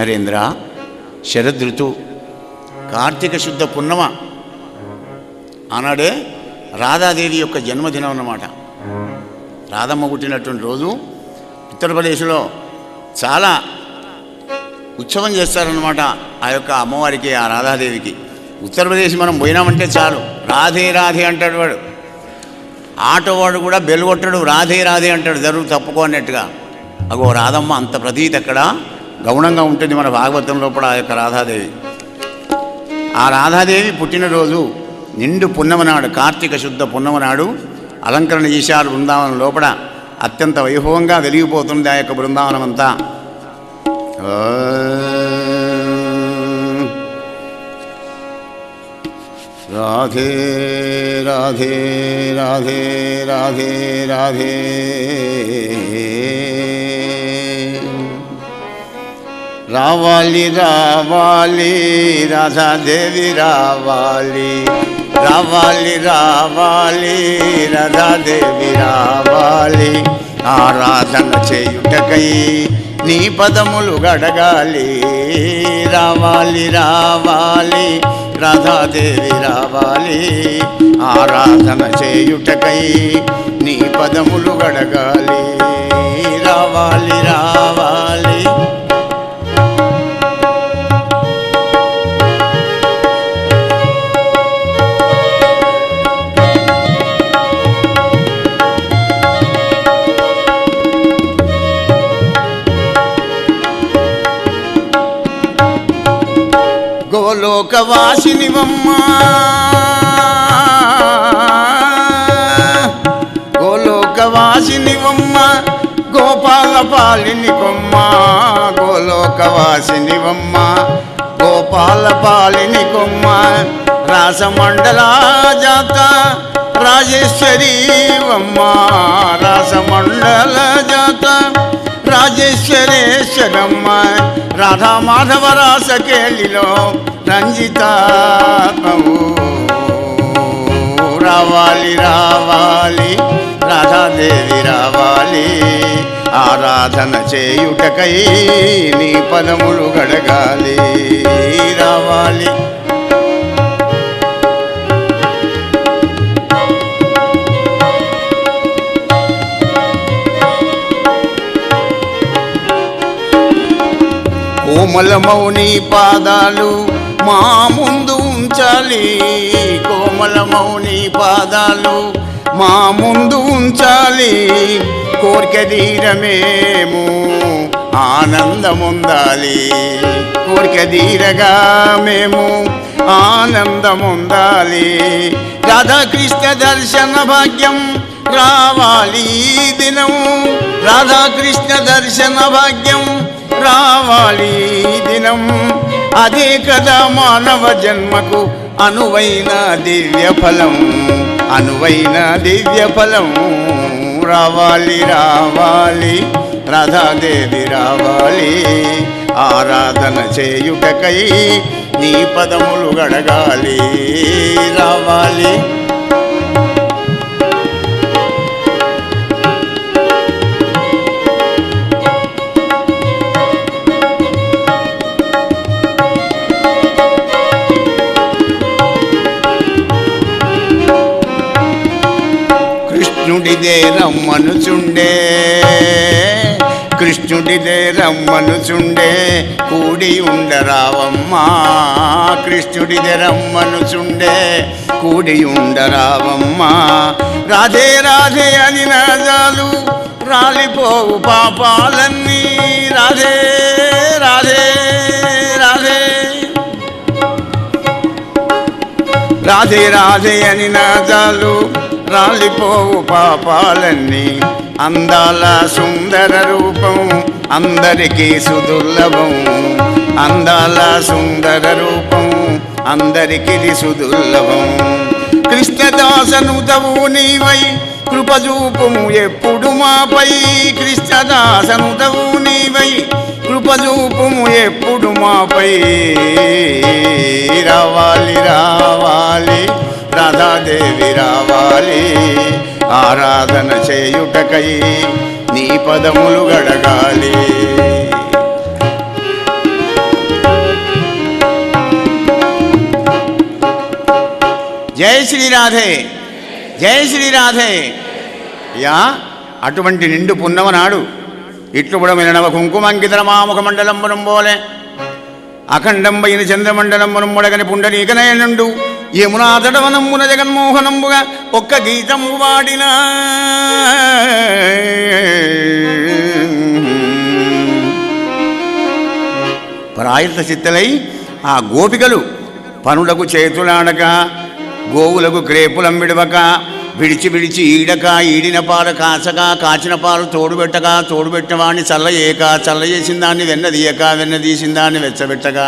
నరేంద్ర శరదృతు కార్తీక శుద్ధ పున్నమ. ఆనాడే రాధాదేవి యొక్క జన్మదినం అన్నమాట. రాధమ్మ పుట్టినటువంటి రోజు ఉత్తరప్రదేశ్లో చాలా ఉత్సవం చేస్తారనమాట ఆ యొక్క అమ్మవారికి ఆ రాధాదేవికి. ఉత్తరప్రదేశ్ మనం పోయినామంటే చాలు. రాధే రాధే అంటాడు వాడు. ఆటవాడు కూడా బెల్గొట్టడు రాధే రాధే అంటాడు. జరుగు తప్పుకో అన్నట్టుగా. అగో రాధమ్మ అంత ప్రతీతి అక్కడ గౌణంగా ఉంటుంది మన భాగవతం లోపల ఆ యొక్క రాధాదేవి. ఆ రాధాదేవి పుట్టినరోజు నిండు పున్నమనాడు కార్తీక శుద్ధ పున్నమనాడు అలంకరణ చేశారు బృందావనం లోపల. అత్యంత వైభవంగా వెలిగిపోతుంది ఆ యొక్క బృందావనం అంతా. రాధే రాధే రాధే రాధే రాధే. రావాలి రావాలి రాధాదేవి రావాలి. రావాలి రావాలి రాధాదేవి రావాలి. ఆరాధన చేయుటకై నీ పదములు గడగాలి. రావాలి రావాలి రాధాదేవి రావాలి. ఆరాధన చేయుటకై నీ పదములు గడగాలి. రావాలి రావాలి గోలోకవాసినివమ్మా గోలోకవాసినివమ్మా గోపాల పాలిని కొమ్మ గోలోకవాసినివమ్మ గోపాల పాలిని కొమ్మ రాసమండలా జాత రాజేశ్వరీవమ్మ. రాసమండల జాత రాజేశ్వరేశ్వరమ్మ. రాధా మాధవ రాసకేళిలో రంజిత రావాలి రావాలి రాధాదేవి రావాలి. ఆరాధన చేయుటకై నీ పదములు గడగాలి. రావాలి. కోమలమౌని పాదాలు మా ముందు ఉంచాలి. కోమలమౌని పాదాలు మా ముందు ఉంచాలి. కోరిక తీరమేము ఆనందముందాలి. కోరిక తీరగా మేము ఆనందముందాలి. రాధాకృష్ణ దర్శన భాగ్యం రావాలి దినం రాధాకృష్ణ దర్శన భాగ్యం రావాలి దినం. అదే కదా మానవ జన్మకు అనువైన దివ్య ఫలం అనువైన దివ్య ఫలం రావాలి రావాలి రాధాదేవి రావాలి. ఆరాధన చేయుటకై నీ పదములు గడగాలి. రావాలి. కృష్ణుడిదే రమ్మనుచుండే. కృష్ణుడిదే రమ్మనుచుండే. కూడి ఉండరావమ్మా కృష్ణుడిదే రమ్మనుచుండే. కూడి ఉండరావమ్మా రాధే రాధే అని నాదాలు రాలిపోవు పాపాలన్నీ. రాధే రాధే రాధే. రాధే రాధే అని నాదాలు రాలిపోవు పాపాలన్నీ. అందాల సుందర రూపం అందరికీ సుదుర్లభం అందాల సుందర రూపం అందరికీ సుదుర్లభం కృష్ణదాసనుతవు నీవై కృపజూపము ఎప్పుడు మాపై. కృష్ణదాసనుతవు నీవై కృపజూపుము ఎప్పుడు మాపై రావాలి రావాలి. రాధాదేవి రావాలి. ఆరాధన చేయుటకై నీ పదములు గడగాలి. జై శ్రీ రాధే జై శ్రీ రాధే. యా అటువంటి నిండు పున్నమనాడు నాడు ఇట్లు కుంకుమంకితర మాముఖ మండలంబనం పోలే అఖండంబైన చంద్రమండలంబనం ముడగని పుండరీకనయనుండు. యమునా తడవనమ్మున జగన్మోహనంబుగా ఒక్క గీతము వాడినా. ప్రాయత చిత్తలై ఆ గోపికలు పనులకు చేతులాడక గోవులకు క్రేపులం విడవక విడిచి విడిచి ఈడక ఈడిన పాలు కాచక కాచిన పాలు తోడుబెట్టక తోడుబెట్టిన చల్ల ఏక చల్ల చేసిన దాన్ని వెన్నదీయక వెన్నదీసిన దాన్ని వెచ్చబెట్టక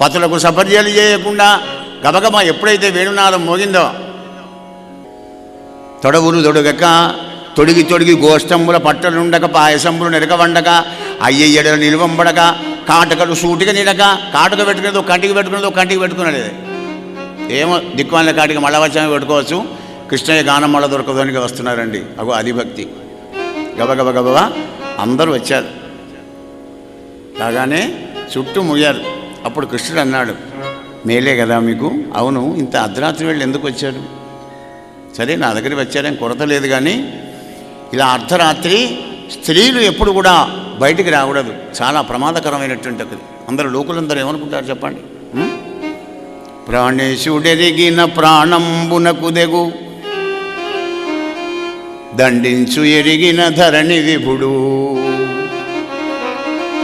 పతులకు సపర్యలు చేయకుండా గబగబ ఎప్పుడైతే వేణునాదం మోగిందో తొడవులు తొడగక తొడిగి తొడిగి గోష్టంబుల పట్టలుండక పాయసంబులు నెరక వండక అయ్యయ్యడలు నిలువంబడక కాటకలు సూటిగా నిడక కాటక పెట్టుకునేదో కంటికి పెట్టుకునేదో కంటికి పెట్టుకునేది ఏమో దిక్కుమాల కాటికి మళ్ళా వచ్చామే పెట్టుకోవచ్చు. కృష్ణయ్య గానం మళ్ళా దొరకదానికి వస్తున్నారండి. అగో అది భక్తి గబగబ గబగబా అందరూ వచ్చారు. రాగానే చుట్టూ ముయ్యారు. అప్పుడు కృష్ణుడు అన్నాడు మేలే కదా మీకు. అవును ఇంత అర్ధరాత్రి వెళ్ళి ఎందుకు వచ్చారు? సరే నా దగ్గరికి వచ్చారేం కొరత లేదు కానీ ఇలా అర్ధరాత్రి స్త్రీలు ఎప్పుడు కూడా బయటికి రాకూడదు. చాలా ప్రమాదకరమైనటువంటి ఒకటి అందరూ లోకులందరూ ఏమనుకుంటారు చెప్పండి? ప్రాణేశుడెరిగిన ప్రాణంబునకు దెగు దండించు ఎరిగిన ధరణి విభుడు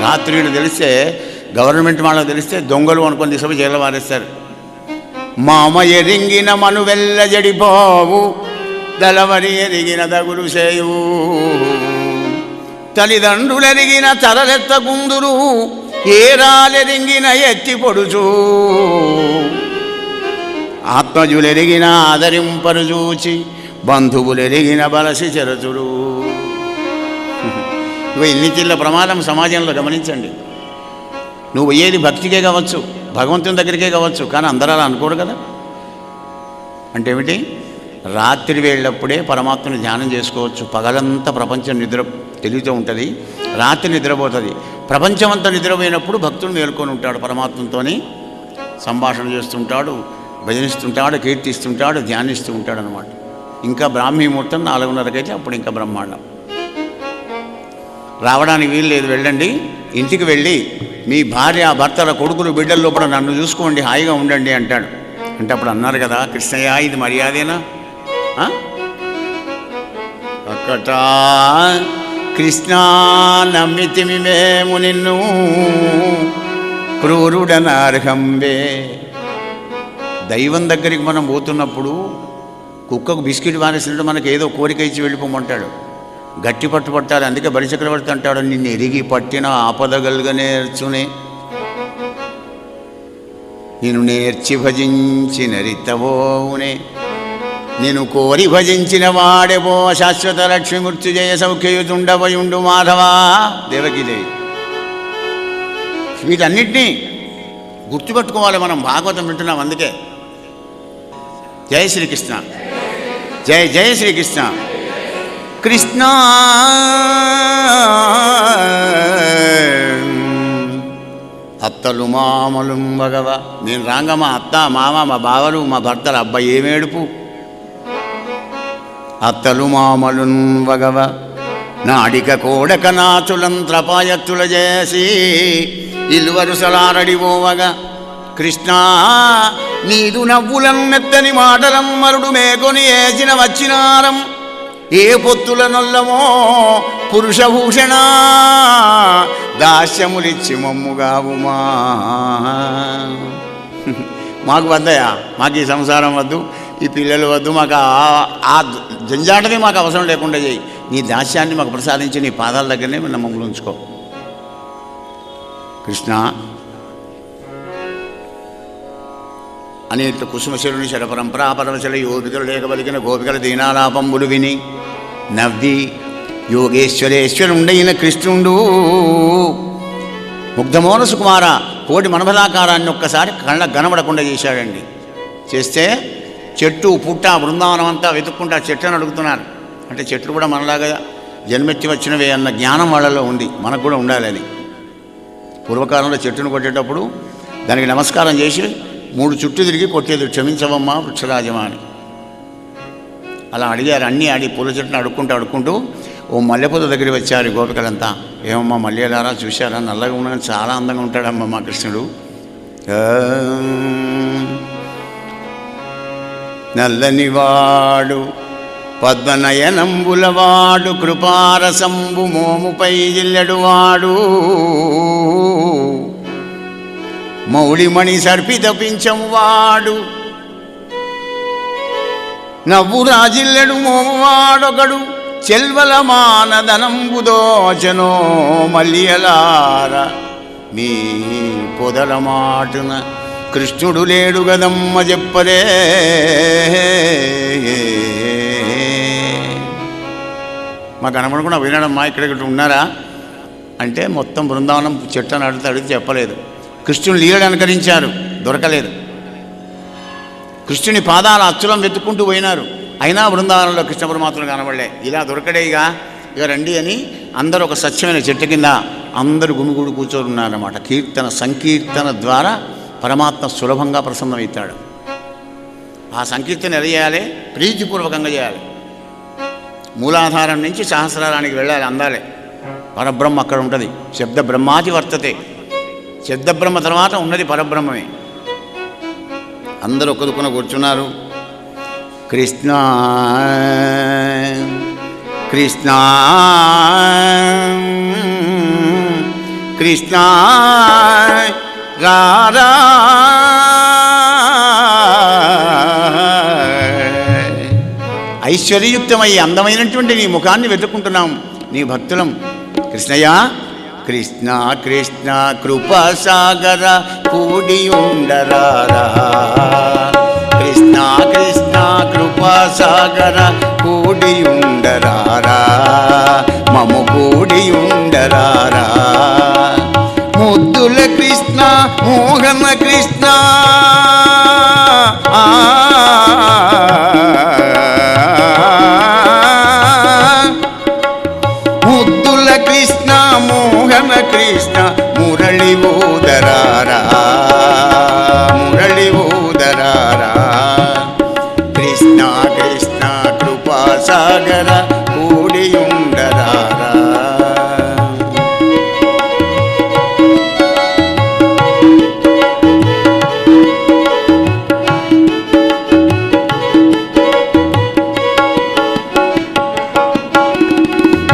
రాత్రిడు తెలిస్తే గవర్నమెంట్ వాళ్ళకి తెలిస్తే దొంగలు అనుకొని తీసుకుపోయి జైలు మారేస్తారు మామ ఎరింగిన మను వెళ్ళ జడిపోవు దళవరి ఎరిగిన దగులు చేయు తల్లిదండ్రులెరిగిన తలలెత్త గుందురు ఏరాలెరింగిన ఎత్తి పొడుచు. ఆత్మజులెరిగిన ఆదరింపరు చూచి బంధువులెరిగిన బలసి చెరచుడు ఇవి ఇన్ని చిల్ల ప్రమాదం సమాజంలో గమనించండి. నువ్వు ఏది భక్తికే కావచ్చు భగవంతుని దగ్గరికే కావచ్చు కానీ అందరూ అలా అనుకోరు కదా? అంటే ఏమిటి రాత్రి వేళ్ళప్పుడే పరమాత్మని ధ్యానం చేసుకోవచ్చు. పగలంతా ప్రపంచం నిద్ర తెలివితో ఉంటుంది రాత్రి నిద్రపోతుంది. ప్రపంచం అంతా నిద్రపోయినప్పుడు భక్తుడు మేల్కొని ఉంటాడు పరమాత్మతోని. సంభాషణ చేస్తుంటాడు భజనిస్తుంటాడు కీర్తిస్తుంటాడు ధ్యానిస్తూ ఉంటాడు అనమాట ఇంకా బ్రాహ్మీ ముహూర్తం నాలుగున్నరకైతే అప్పుడు ఇంకా బ్రహ్మాండం. రావడానికి వీలు లేదు వెళ్ళండి. ఇంటికి వెళ్ళి మీ భార్య భర్తల కొడుకులు బిడ్డల లోపల నన్ను చూసుకోండి హాయిగా ఉండండి అంటాడు. అంటే అప్పుడు అన్నారు కదా కృష్ణయ్య ఇది మర్యాదేనా? ఒక్కట కృష్ణా కృష్ణ నమ్మితిమి మేము నిన్ను క్రూరుడనార్హంబే. దైవం దగ్గరికి మనం పోతున్నప్పుడు కుక్కకు బిస్కెట్ మానేసినట్టు మనకి ఏదో కోరిక ఇచ్చి వెళ్ళిపోమంటాడు. గట్టి పట్టు పట్టాలి అందుకే బలిచక్రవర్తి అంటాడు నిన్ను ఎరిగి పట్టిన ఆపదగలుగా నేర్చునే. నేను నేర్చి భజించిన రితవోనే నేను కోరి భజించిన వాడెవో శాశ్వత లక్ష్మి మృత్యుజయ సౌఖ్యయుతుండవయుండు మాధవా దేవకీదేవి. వీటన్నిటినీ గుర్తుపెట్టుకోవాలి మనం భాగవతం వింటున్నాం అందుకే. జై శ్రీకృష్ణ. జై జయ శ్రీకృష్ణ. కృష్ణ. అత్తలు మామలు మగవ నేను రాంగ మా అత్త మామ మా బావలు మా భర్తలు అబ్బాయి ఏమేడుపు అత్తలు మామలు వగవ నాడిక కోడక నాచులంత్రపాయత్తుల చేసి ఇల్వరుసలారడివోవగా కృష్ణా నీదు నవ్వులం మెత్తని మాటలం మరుడు మేకొని ఏచిన వచ్చినారం. ఏ పొత్తుల నొల్లమో పురుషభూషణ దాస్యములిచ్చి మమ్ముగావుమా మాకు వద్దయా మాకు ఈ సంసారం వద్దు ఈ పిల్లలు వద్దు మాకు ఆ- ఆ మాకు అవసరం లేకుండా చేయి. నీ దాస్యాన్ని మాకు ప్రసాదించి నీ పాదాల దగ్గరనే మేము మమ్మల్ని ఉంచుకో. కృష్ణ అని కుసుమశరుని కుసుమశిరుని శరపరంపరా పరమశల యోగికలు లేకవలిగిన గోపికల దీనాలాపంబులు విని నవ్వి యోగేశ్వరేశ్వరుండైన కృష్ణుండు. ముగ్ధమోన సుకుమార కోటి మనభలాకారాన్ని ఒక్కసారి కళ్ళ గనబడకుండా చేశాడండి. చేస్తే చెట్టు పుట్ట బృందావనం అంతా వెతుక్కుంటా చెట్లను అడుగుతున్నారు. అంటే చెట్లు కూడా మనలాగా జన్మెత్తి వచ్చినవే అన్న జ్ఞానం వాళ్ళలో ఉంది. మనకు కూడా ఉండాలని. పూర్వకాలంలో చెట్టును కొట్టేటప్పుడు దానికి నమస్కారం చేసి మూడు చుట్టూ తిరిగి కొట్టేది క్షమించవమ్మా వృక్షరాజమా అని అలా అడిగారు. అన్నీ ఆడి పూల చెట్టును అడుక్కుంటూ అడుక్కుంటూ ఓ మల్లెపూత దగ్గరికి వచ్చారు గోపికలంతా. ఏమమ్మా మల్లెలారా చూశారా? నల్లగా ఉన్నాను చాలా అందంగా ఉంటాడమ్మా మా కృష్ణుడు. నల్లనివాడు పద్మనయనంబులవాడు కృపారసంబు మోముపై జిల్లెడువాడు మౌళిమణి సర్పితపించమువాడు నవ్వు రాజిల్లడు మోవాడొకడు చెల్వల మానదనంబు దోచనో మల్లియలార. మీ పొదల మాటున కృష్ణుడు లేడు గదమ్మ చెప్పరే మా కనపడకుండా వినడమ్మా ఇక్కడ ఇక్కడ ఉన్నారా? అంటే మొత్తం బృందావనం చెట్టు అడిగితే అడిగితే చెప్పలేదు. కృష్ణుని లీలడు అనుకరించారు. దొరకలేదు. కృష్ణుని పాదాల అచ్చులం వెతుక్కుంటూ పోయినారు. అయినా బృందావనంలో కృష్ణ పరమాత్మలు కనబడలే. ఇలా దొరకడే ఇక ఇక రండి అని అందరూ ఒక స్వచ్ఛమైన చెట్టు కింద అందరూ గుమిగూడు కూర్చొని ఉన్నారన్నమాట కీర్తన సంకీర్తన ద్వారా పరమాత్మ సులభంగా ప్రసన్నమవుతాడు. ఆ సంకీర్తన ఎలా చేయాలి? ప్రీతిపూర్వకంగా చేయాలి. మూలాధారం నుంచి సహస్రారానికి వెళ్ళాలి అందాలే. పరబ్రహ్మ అక్కడ ఉంటుంది. శబ్ద బ్రహ్మాది వర్తతే. సిద్ధబ్రహ్మ తర్వాత ఉన్నది పరబ్రహ్మమే. అందరూ ఒక్కదుకున కూర్చున్నారు. కృష్ణ కృష్ణ కృష్ణ రారా ఐశ్వర్యయుక్తమై అందమైనటువంటి నీ ముఖాన్ని వెతుక్కుంటున్నాం నీ భక్తులం. కృష్ణయ్య కృష్ణ కృష్ణ కృపాసాగర కూడి ఉండరారా కృష్ణ కృష్ణ కృపాసాగర కూడి ఉండరారా మము కూడి ఉండరారా ముద్దుల కృష్ణ మోహన కృష్ణ. ఆ మోహన కృష్ణ మురళి ఊదరారా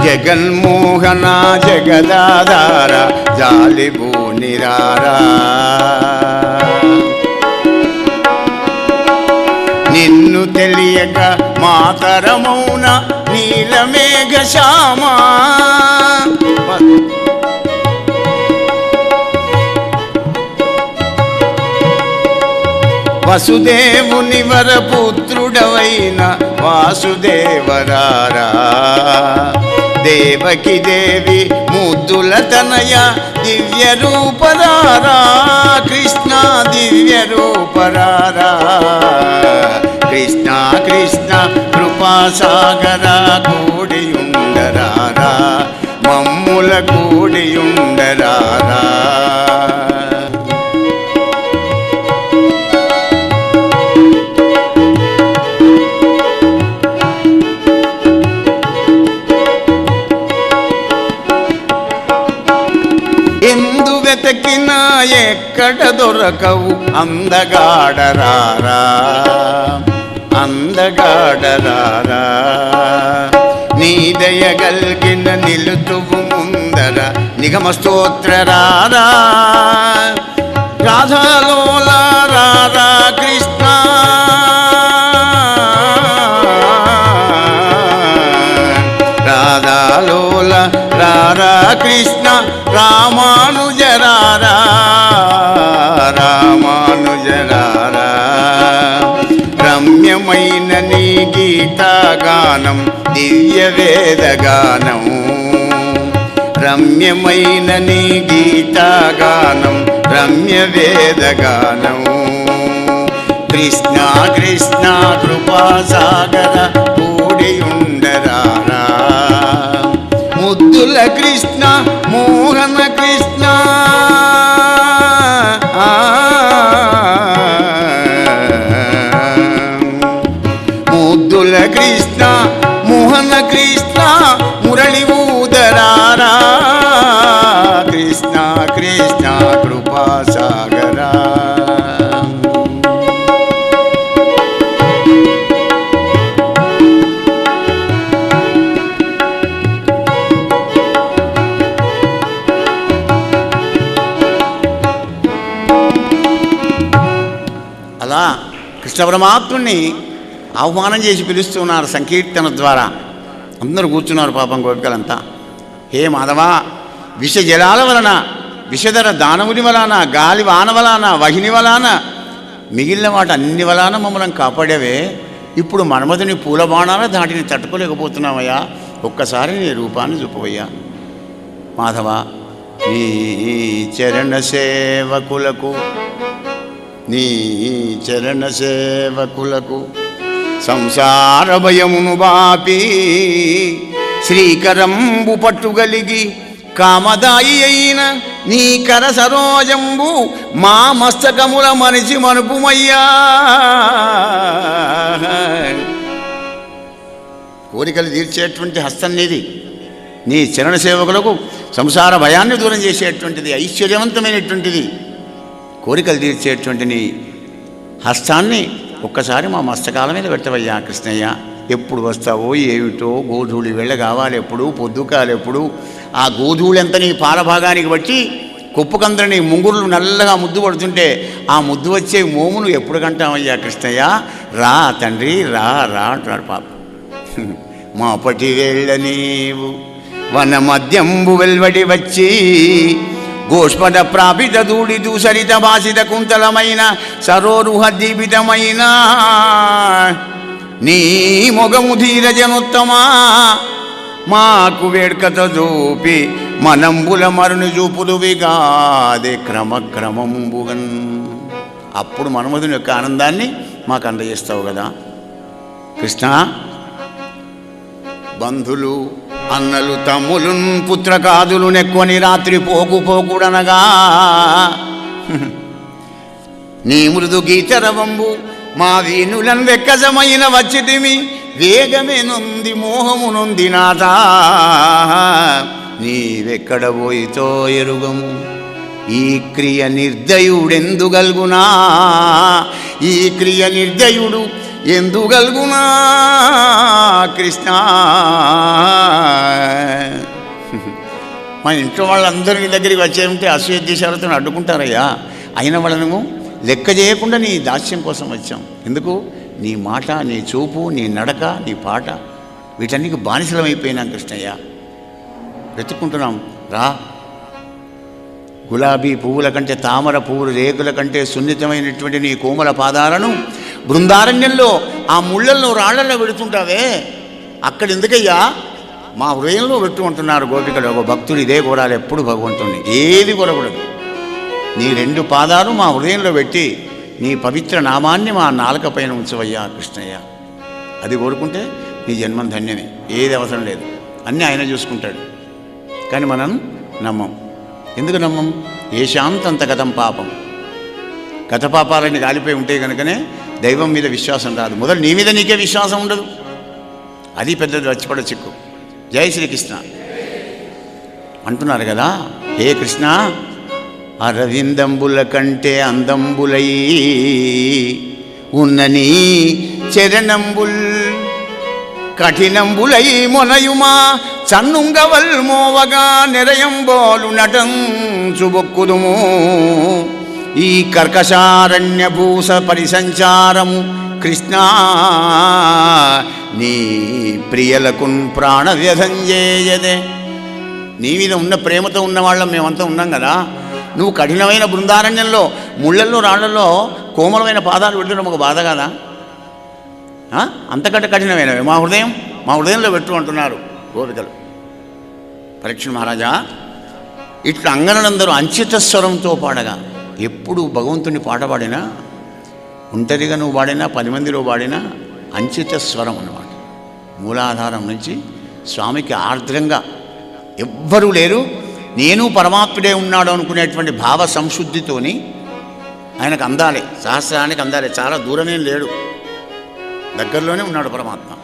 జగన్మోహన జగదాధార జాలిబూ నిరారా. నిన్ను తెలియక మాతరమౌన నీలమేఘ శ్యామా. వసుదేవుని వరపుత్రుడవైన వాసుదేవరారా. దేవకి దేవి ముద్దుల తనయ దివ్య రూపరారా కృష్ణ దివ్య రూపరారా కృష్ణ కృష్ణ కృపాసాగర కూడియుండరారా. మమ్ముల కూడియుండరారా ఎక్కడ దొరకవు అందగాడరారా అందగాడరారా. నీ దయగల్గిన నిలుతువు ముందర నిగమ స్తోత్రరారా రాధాలోల రారా కృష్ణ. రాధాలోల రారా కృష్ణ రామానుజరారా. రామానుజరారా రమ్యమైన నీ గీతాగానం దివ్య వేదగానం రమ్యమైన నీ గీతాగానం రమ్య వేదగానం కృష్ణ కృష్ణ కృపాసాగర కూడి ఉండరారా ముద్దుల కృష్ణ మోహన కృష్ణ కృష్ణ మురళి ఊదరారా. కృష్ణ కృష్ణ కృపా సాగరా. అలా కృష్ణ పరమాత్ముణ్ణి ఆహ్వానం చేసి పిలుస్తున్నారు సంకీర్తన ద్వారా. అందరూ కూర్చున్నారు పాపం గోపికలంతా హే మాధవా విష జలాల వలన విషధర దానవుని వలన గాలి వాన వలన వహిని వలన మిగిలిన వాటి అన్ని వలన మమ్మల్ని కాపాడేవే. ఇప్పుడు మన్మధుని పూల బాణాల దాటిని తట్టుకోలేకపోతున్నామయ్యా ఒక్కసారి నీ రూపాన్ని చూపవయ్యా. మాధవ నీ చరణ సేవకులకు నీ చరణ సేవకులకు సంసార భయమును బాపి శ్రీకరంబు పట్టుగలిగి కామదాయి అయిన నీ కర సరోజంబు మా మస్తకముల మనిషి మనుపుమయ్యా. కోరికలు తీర్చేటువంటి హస్తం నీది. నీ చరణ సేవకులకు సంసార భయాన్ని దూరం చేసేటువంటిది ఐశ్వర్యవంతమైనటువంటిది. కోరికలు తీర్చేటువంటి నీ హస్తాన్ని ఒక్కసారి మా మస్తకాల మీద పెట్టవయ్యా కృష్ణయ్య. ఎప్పుడు వస్తావో ఏమిటో గోధూళి వెళ్ళ కావాలి ఎప్పుడు పొద్దుకాలు ఎప్పుడు. ఆ గోధూళి నీ పాలభాగానికి బట్టి కుప్పకందరిని ముంగురులు నల్లగా ముద్దు పడుతుంటే ఆ ముద్దు వచ్చే మోమును ఎప్పుడు కంటామయ్యా కృష్ణయ్య? రా తండ్రి రా రా అంటున్నాడు పాప. మా పటి వెళ్ళ నీవు వన మద్యంబు వెల్వడి వచ్చి గోష్పద ప్రాపిత దూడి దూసరిత భాసిత కుంతలమైన సరోరుహ దీపితమైన నీ మొగము ధీరజనుత్తమా. మాకు వేడుకత చూపి మనంబుల మరుని చూపుదువిగాదే క్రమక్రమంబుగన్. అప్పుడు మన్మధుని యొక్క ఆనందాన్ని మాకు అందజేస్తావు కదా. కృష్ణ బంధులు అన్నలు తమ్ములు పుత్రకాదులు నెక్కొని రాత్రి పోకు పోకుడనగా. నీ మృదు గీతరవంబు మా వీణులను వెక్కజమైన వచ్చితిమి వేగమే నొంది మోహము నొంది నాదా. నీవెక్కడ పోయితో ఎరుగము ఈ క్రియ నిర్దయుడెందుగల్గునా ఈ క్రియ నిర్దయుడు ఎందుగల్గునా కృష్ణ? మన ఇంట్లో వాళ్ళందరి దగ్గరికి వచ్చేమంటే అసూయ దేశాలతో అడ్డుకుంటారయ్యా. అయిన వాళ్ళను లెక్క చేయకుండా నీ దాస్యం కోసం వచ్చాం. ఎందుకు? నీ మాట నీ చూపు నీ నడక నీ పాట వీటన్నికి బానిసలమైపోయినాం కృష్ణయ్య. వెతుక్కుంటున్నాం. రా. గులాబీ పువ్వుల కంటే తామర పువ్వులు రేకుల కంటే సున్నితమైనటువంటి నీ కోమల పాదాలను బృందారణ్యంలో ఆ ముళ్ళల్లో రాళ్ళలో పెడుతుంటావే అక్కడ ఎందుకయ్యా మా హృదయంలో పెట్టుకుంటున్నారు గోపికలు. ఒక భక్తుడు ఇదే కోరాలి. ఎప్పుడు భగవంతుడిని ఏది కోరకూడదు. నీ రెండు పాదాలు మా హృదయంలో పెట్టి నీ పవిత్ర నామాన్ని మా నాలుక పైన ఉంచవయ్యా కృష్ణయ్య. అది కోరుకుంటే నీ జన్మం ధన్యమే. ఏది అవసరం లేదు. అన్నీ ఆయన చూసుకుంటాడు. కానీ మనం నమ్మం. ఎందుకు నమ్మం? ఏ శాంతంత గతం పాపం. గత పాపాలన్నీ కాలిపోయి ఉంటే కనుకనే దైవం మీద విశ్వాసం రాదు. మొదలు నీ మీద నీకే విశ్వాసం ఉండదు. అది పెద్దది రచ్చిపడ చిక్కు. జై శ్రీకృష్ణ. అంటున్నారు కదా హే కృష్ణ అరవిందంబుల కంటే అందంబులై ఉన్నని చరణంబుల్ కఠినంబులై మొనయుమా చన్నుంగవల్ మోవగా నిరయంబోలు నటంచుబొక్కుదుము ఈ కర్కశారణ్య భూస పరిసంచారము కృష్ణా నీ ప్రియలకున్ ప్రాణ వ్యధం చేయదే నీ మీద ఉన్న ప్రేమతో ఉన్న వాళ్ళం మేమంతా ఉన్నాం కదా. నువ్వు కఠినమైన బృందారణ్యంలో ముళ్ళల్లో రాళ్ళలో కోమలమైన పాదాలు పెడుతున్నాం ఒక బాధ కదా? అంతకంటే కఠినమైనవి. మా హృదయం మా హృదయంలో పెట్టు అంటున్నారు గోపికలు. పరీక్ష మహారాజా ఇట్లా అంగనందరూ అంచిత స్వరంతో పాడగా ఎప్పుడు భగవంతుని పాట పాడినా ఒంటరిగా నువ్వు పాడినా పది మందిలో పాడినా అంచిత స్వరం అన్నమాట. మూలాధారం నుంచి స్వామికి ఆర్ద్రంగా ఎవ్వరూ లేరు. నేను పరమాత్ముడే ఉన్నాడు అనుకునేటువంటి భావ సంశుద్ధితోని ఆయనకు అందాలి సహస్రానికి అందాలి చాలా దూరమే లేడు. దగ్గరలోనే ఉన్నాడు పరమాత్మ.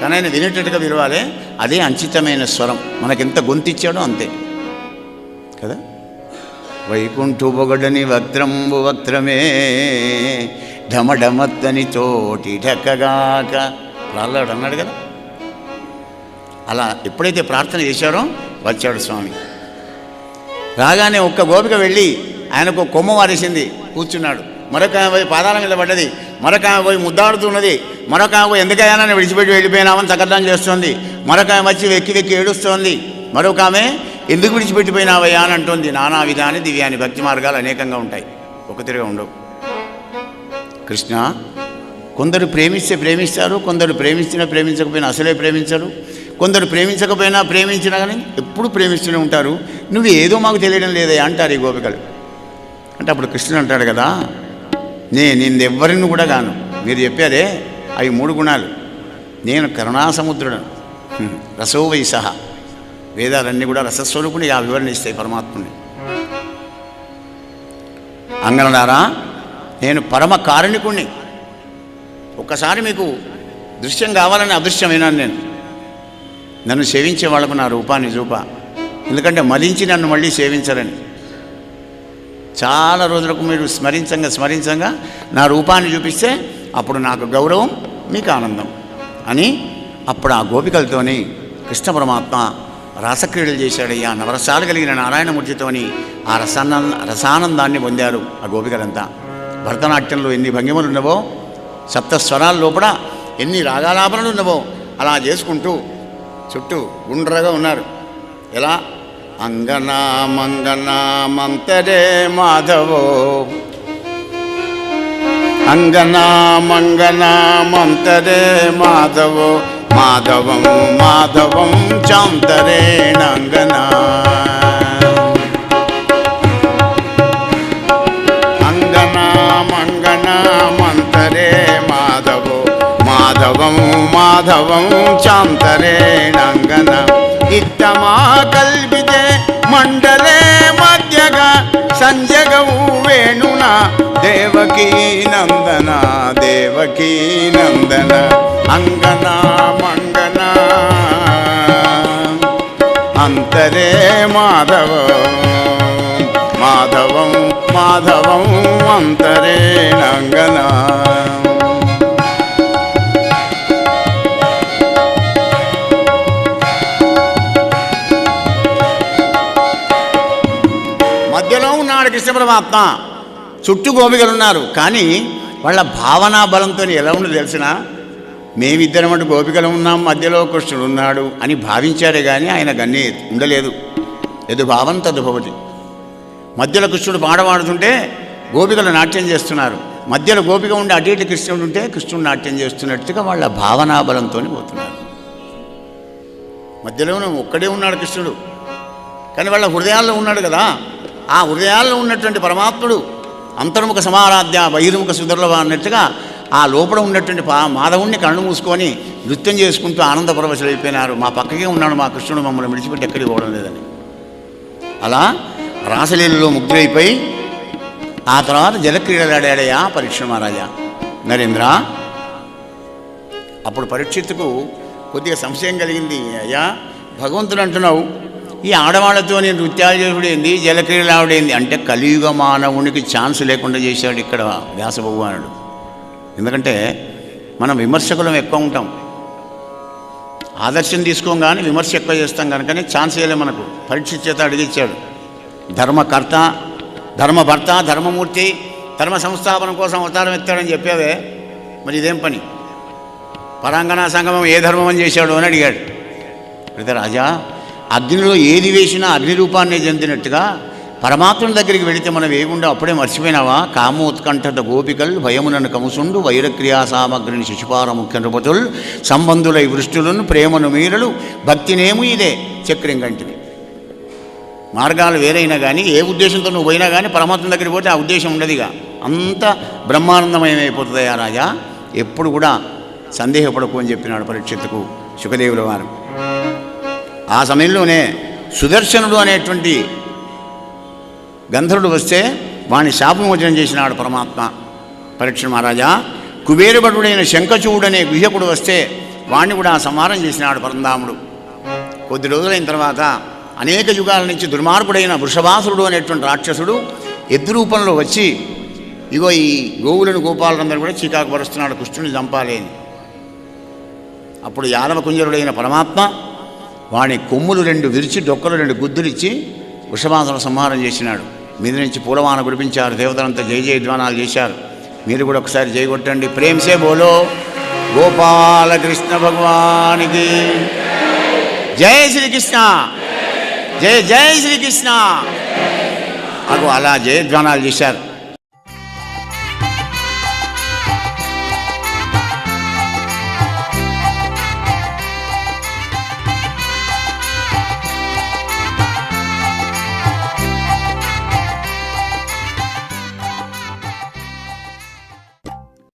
కానీ ఆయన వినేటట్టుగా విలవాలి అదే అంచితమైన స్వరం. మనకెంత గొంతిచ్చాడో అంతే. కదా? వైకుంఠు పొగడని వక్త్రంబు వక్త్రమే ఢమఢమత్తని చోటి ఢక్కగాక రాళ్ళాడు అన్నాడు కదా. అలా ఎప్పుడైతే ప్రార్థన చేశారో వచ్చాడు స్వామి. రాగానే ఒక్క గోపిక వెళ్ళి ఆయనకు కొమ్మ వారేసింది కూర్చున్నాడు. మరొక ఆమె పోయి పాదాల మీద పడ్డది. మరొక ఆమె పోయి ముద్దాడుతున్నది. మరొక ఆమె పోయి ఎందుకైనా విడిచిపెట్టి వెళ్ళిపోయినామని చక్కర్దాన్ని చేస్తోంది. మరొక ఆమె వచ్చి వెక్కి వెక్కి ఏడుస్తోంది. మరొక ఆమె ఎందుకు విడిచిపెట్టిపోయినావయ్యా అని అంటోంది. నానా విధాని దివ్యాని భక్తి మార్గాలు అనేకంగా ఉంటాయి. ఒకతిరిగా ఉండవు. కృష్ణ కొందరు ప్రేమిస్తే ప్రేమిస్తారు కొందరు ప్రేమించినా ప్రేమించకపోయినా అసలే ప్రేమించరు. కొందరు ప్రేమించకపోయినా ప్రేమించినా కానీ ఎప్పుడు ప్రేమిస్తూనే ఉంటారు. నువ్వు ఏదో మాకు తెలియడం లేదే అంటారు ఈ గోపికలు. అంటే అప్పుడు కృష్ణుడు అంటాడు కదా నే నేను ఎవరిని కూడా గాను. మీరు చెప్పారే అవి మూడు గుణాలు. నేను కరుణాసముద్రుడను. రసోవై సహా వేదాలన్నీ కూడా రసస్వరూపుని ఆ వివరణ ఇస్తాయి పరమాత్ముని. అంగనడారా నేను పరమ కారణికుణ్ణి. ఒక్కసారి మీకు దృశ్యం కావాలని అదృశ్యమైనాను నేను. నన్ను సేవించే వాళ్ళకు నా రూపాన్ని చూప. ఎందుకంటే మలించి నన్ను మళ్ళీ సేవించరని. చాలా రోజులకు మీరు స్మరించంగా స్మరించంగా నా రూపాన్ని చూపిస్తే అప్పుడు నాకు గౌరవం మీకు ఆనందం అని అప్పుడు ఆ గోపికలతోని కృష్ణ పరమాత్మ రాసక్రీడలు చేశాడయ్యా నవరసాలు కలిగిన నారాయణమూర్తితోని ఆ రసాన రసానందాన్ని పొందారు ఆ గోపికలంతా. భరతనాట్యంలో ఎన్ని భంగిమలు ఉన్నవో సప్తస్వరాల లోపల ఎన్ని రాగాలాపనలు ఉన్నవో అలా చేసుకుంటూ చుట్టూ గుండ్రగా ఉన్నారు. ఎలా? అంగనా మంగనా మంతరే మాధవో. అంగనా మంగనా మంతరే మాధవో. మాధవం మాధవం చాంతరేణంగనా అంగనా మంగనా మంతరే మాధవో మాధవం మాధవం చాంతరేణంగన ఇత్తమా కల్పితే మండలే మధ్యగా సంజగవు వేణున దేవకీ నందన దేవకీ నందన అంగనా మంగనా అంతరే మాధవ మాధవం మాధవం పరమాత్మ చుట్టూ గోపికలు ఉన్నారు కానీ వాళ్ళ భావనా బలంతో ఎలా ఉండదు తెలిసిన మేమిద్దరం అంటే గోపికలు ఉన్నాం మధ్యలో కృష్ణుడు ఉన్నాడు అని భావించారే కానీ ఆయన గన్ని ఉండలేదు. ఎదు భావం తదుభవతి. మధ్యలో కృష్ణుడు పాడవాడుతుంటే గోపికలు నాట్యం చేస్తున్నారు. మధ్యలో గోపిక ఉండి అటు ఇటు కృష్ణుడు ఉంటే కృష్ణుడు నాట్యం చేస్తున్నట్టుగా వాళ్ళ భావనా బలంతో పోతున్నారు. మధ్యలోనే ఒక్కడే ఉన్నాడు కృష్ణుడు. కానీ వాళ్ళ హృదయాల్లో ఉన్నాడు కదా. ఆ హృదయాల్లో ఉన్నటువంటి పరమాత్ముడు అంతర్ముఖ సమారాధ్య బహిర్ముఖ సుదర్లభ అన్నట్టుగా ఆ లోపల ఉన్నటువంటి పా మాధవుణ్ణి కళ్ళు మూసుకొని నృత్యం చేసుకుంటూ ఆనంద అయిపోయినారు. మా పక్కకే ఉన్నాడు మా కృష్ణుడు మమ్మల్ని విడిచిపెట్టి ఎక్కడికి పోవడం లేదని. అలా రాసలీలలో ముగ్గురైపోయి ఆ తర్వాత జలక్రీడలాడాడయా పరీక్ష మహారాజా. నరేంద్ర అప్పుడు పరీక్షిత్తుకు కొద్దిగా సంశయం కలిగింది. అయ్యా భగవంతుడు అంటున్నావు ఈ ఆడవాళ్ళతో నేను నృత్యాలు చేసుడేంది జలక్రీడలు ఆవిడేంది అంటే కలియుగ మానవునికి ఛాన్స్ లేకుండా చేశాడు ఇక్కడ వ్యాస భగవానుడు ఎందుకంటే మనం విమర్శకులం ఎక్కువ ఉంటాం. ఆదర్శం తీసుకోం కానీ విమర్శ ఎక్కువ చేస్తాం కనుకనే ఛాన్స్ ఇవ్వలే మనకు. పరీక్ష చేత అడిగిచ్చాడు ధర్మకర్త ధర్మభర్త ధర్మమూర్తి ధర్మ సంస్థాపన కోసం అవతారం ఎత్తాడని చెప్పావే. మరి ఇదేం పని? పరాంగణ సంగమం ఏ ధర్మం అని చేశాడు అని అడిగాడు. అయితే రాజా అగ్నిలో ఏది వేసినా అగ్ని రూపాన్ని చెందినట్టుగా పరమాత్ముని దగ్గరికి వెళితే మనం వేయకుండా అప్పుడే మర్చిపోయినావా? కామోత్కంఠత గోపికల్ భయమునను కముసుండు వైరక్రియా సామగ్రిని శిశుపార ముఖ్య నృపతులు సంబంధులై వృష్టులను ప్రేమను మీరలు భక్తినేము ఇదే చక్రం కంటివి మార్గాలు వేరైనా కానీ ఏ ఉద్దేశంతో నువ్వు పోయినా కానీ పరమాత్మ దగ్గరికి పోతే ఆ ఉద్దేశం ఉండదుగా. అంత బ్రహ్మానందమయమైపోతుందయా రాజా. ఎప్పుడు కూడా సందేహపడకు అని చెప్పినాడు పరీక్షిత్తుకు సుఖదేవుల వారు. ఆ సమయంలోనే సుదర్శనుడు అనేటువంటి గంధర్వుడు వస్తే వాణ్ణి శాపమోచనం చేసినాడు పరమాత్మ. పరీక్ష మహారాజా కుబేరభటుడైన శంఖచూడు అనే గుహ్యకుడు వస్తే వాణ్ణి కూడా సంహారం చేసినాడు పరంధాముడు. కొద్ది రోజులైన తర్వాత అనేక యుగాల నుంచి దుర్మార్గుడైన వృషభాసురుడు అనేటువంటి రాక్షసుడు ఎద్దు రూపంలో వచ్చి ఇగో ఈ గోవులను గోపాలందరూ కూడా చీకాకు పరుస్తున్నాడు కృష్ణుని చంపాలి అప్పుడు యాదవ కుంజరుడైన పరమాత్మ వాని కొమ్ములు రెండు విరిచి డొక్కలు రెండు గుద్దులిచ్చి వృషభాసుర సంహారం చేసినాడు. మీద నుంచి పూలవాన కురిపించారు. దేవతలంతా జయ జయధ్వానాలు చేశారు. మీరు కూడా ఒకసారి జయగొట్టండి ప్రేమ్సే బోలో గోపాలకృష్ణ భగవానికి. జయ శ్రీకృష్ణ. జయ జయ శ్రీకృష్ణ. అగో అలా జయధ్వానాలు చేశారు.